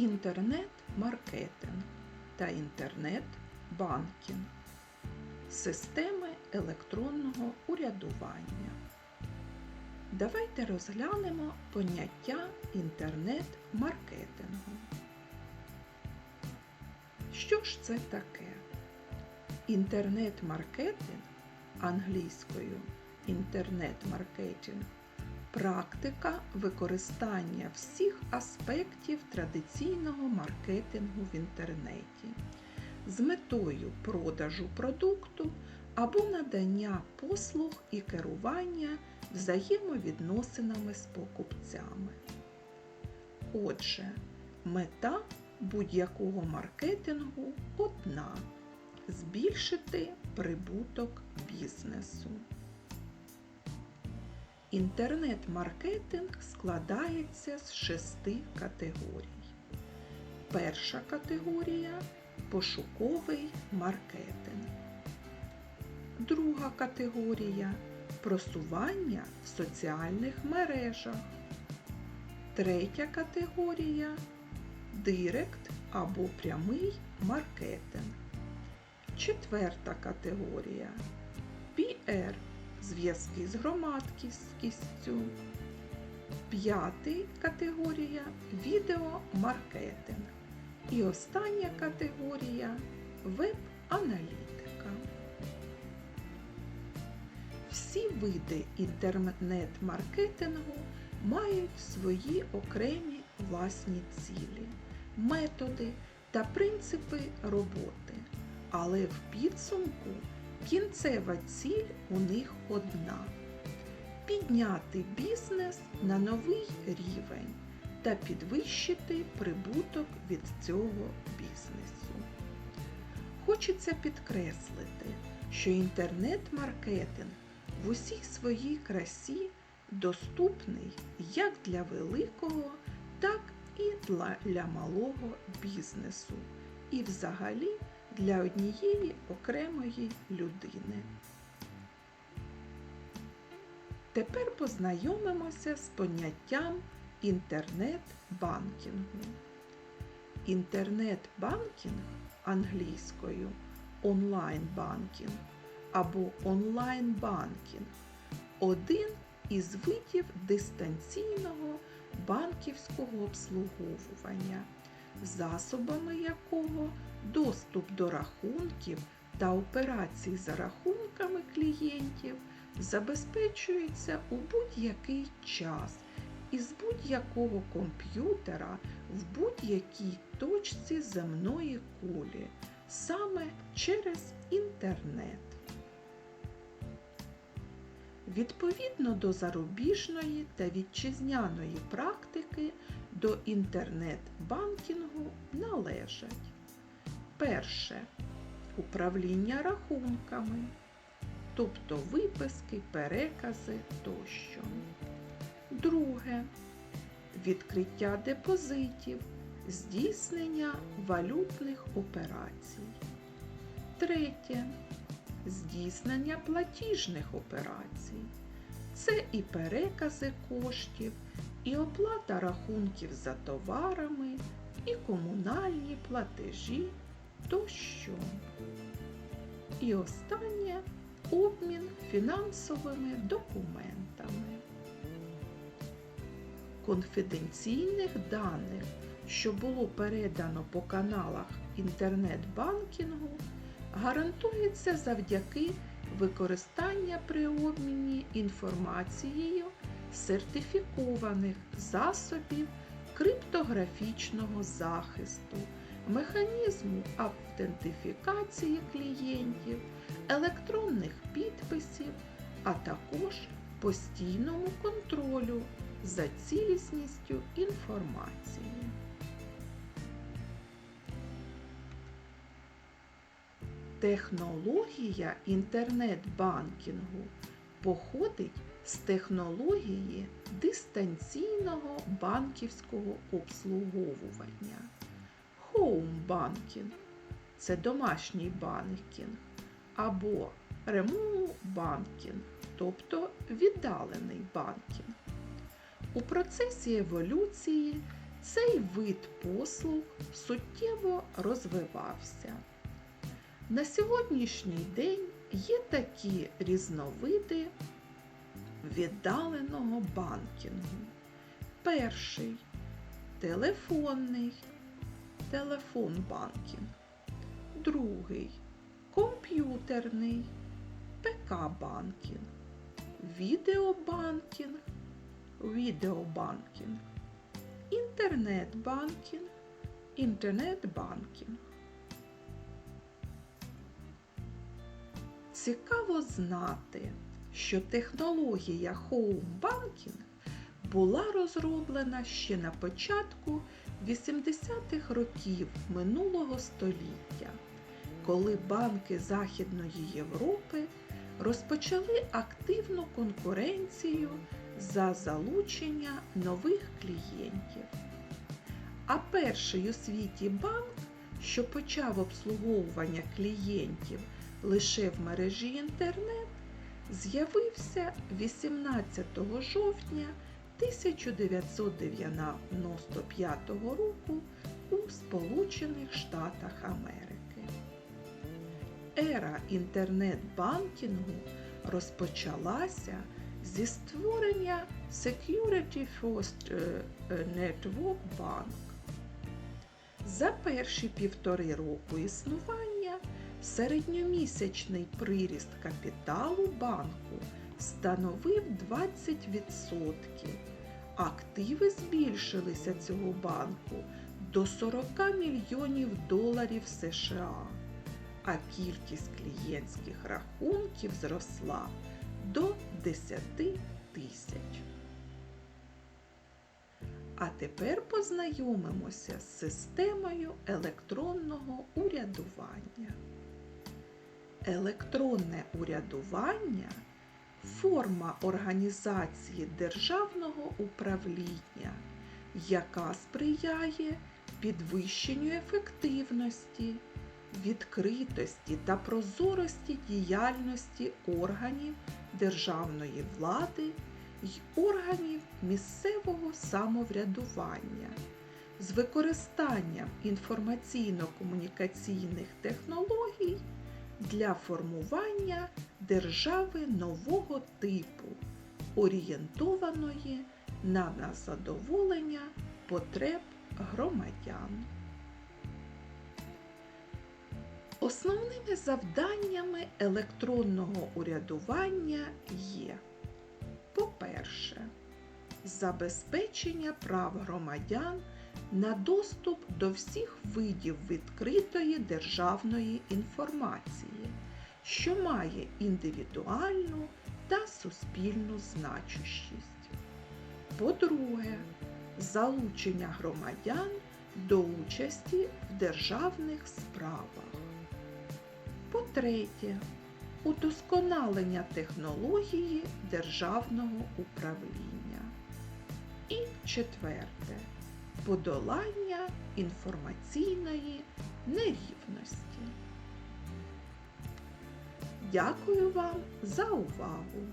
інтернет-маркетинг та інтернет-банкінг, системи електронного урядування. Давайте розглянемо поняття інтернет-маркетингу. Що ж це таке? Інтернет-маркетинг англійською інтернет-маркетинг практика використання всіх аспектів традиційного маркетингу в інтернеті з метою продажу продукту або надання послуг і керування взаємовідносинами з покупцями. Отже, мета будь-якого маркетингу одна збільшити прибуток бізнесу. Інтернет-маркетинг складається з шести категорій. Перша категорія пошуковий маркетинг. Друга категорія просування в соціальних мережах. Третя категорія директ або прямий маркетинг. Четверта категорія PR зв'язки з громадськістю. П'ятий категорія відеомаркетинг. І остання категорія веб-аналітика. Всі види інтернет-маркетингу мають свої окремі власні цілі, методи та принципи роботи, але в підсумку кінцева ціль у них одна підняти бізнес на новий рівень та підвищити прибуток від цього бізнесу. Хочеться підкреслити, що інтернет-маркетинг в усій своїй красі доступний як для великого, так і для малого бізнесу. І взагалі для однієї окремої людини. Тепер познайомимося з поняттям інтернет-банкінгу. Інтернет-банкінг англійською онлайн-банкінг або онлайн-банкінг один із видів дистанційного банківського обслуговування, засобами якого доступ до рахунків та операцій за рахунками клієнтів забезпечується у будь-який час із будь-якого комп'ютера в будь-якій точці земної кулі саме через інтернет. Відповідно до зарубіжної та вітчизняної практики до інтернет-банкінгу належать перше управління рахунками, тобто виписки, перекази тощо. Друге відкриття депозитів, здійснення валютних операцій. Третє здійснення платіжних операцій. Це і перекази коштів, і оплата рахунків за товарами, і комунальні платежі тощо. І останнє обмін фінансовими документами. Конфіденційних даних, що було передано по каналах інтернет-банкінгу, гарантується завдяки використання при обміні інформацією сертифікованих засобів криптографічного захисту, механізму автентифікації клієнтів, електронних підписів, а також постійному контролю за цілісністю інформації. Технологія інтернет-банкінгу походить з технології дистанційного банківського обслуговування. Хоум-банкінг це домашній банкінг або ремоу-банкінг, тобто віддалений банкінг. У процесі еволюції цей вид послуг суттєво розвивався. На сьогоднішній день є такі різновиди віддаленого банкінгу. Перший телефонний телефон банкінг. Другий комп'ютерний ПК-банкінг. Відеобанкінг, відеобанкінг, інтернет-банкінг, інтернет-банкінг. Цікаво знати, що технологія хоум-банкінг була розроблена ще на початку 80-х років минулого століття, коли банки Західної Європи розпочали активну конкуренцію за залучення нових клієнтів. А перший у світі банк, що почав обслуговування клієнтів лише в мережі інтернет, з'явився 18 жовтня 1995 року у Сполучених Штатах Америки. Ера інтернет-банкінгу розпочалася зі створення Security First е, Network Bank. За перші півтори року існування середньомісячний приріст капіталу банку становив 20%. Активи збільшилися цього банку до 40 мільйонів доларів США, а кількість клієнтських рахунків зросла до 10 тисяч. А тепер познайомимося з системою електронного урядування. Електронне урядування форма організації державного управління, яка сприяє підвищенню ефективності, відкритості та прозорості діяльності органів державної влади й органів місцевого самоврядування. З використанням інформаційно-комунікаційних технологій для формування держави нового типу, орієнтованої на задоволення потреб громадян. Основними завданнями електронного урядування є по-перше, забезпечення прав громадян на доступ до всіх видів відкритої державної інформації, що має індивідуальну та суспільну значущість. По-друге, залучення громадян до участі в державних справах. По-третє, удосконалення технології державного управління. І четверте подолання інформаційної нерівності. Дякую вам за увагу!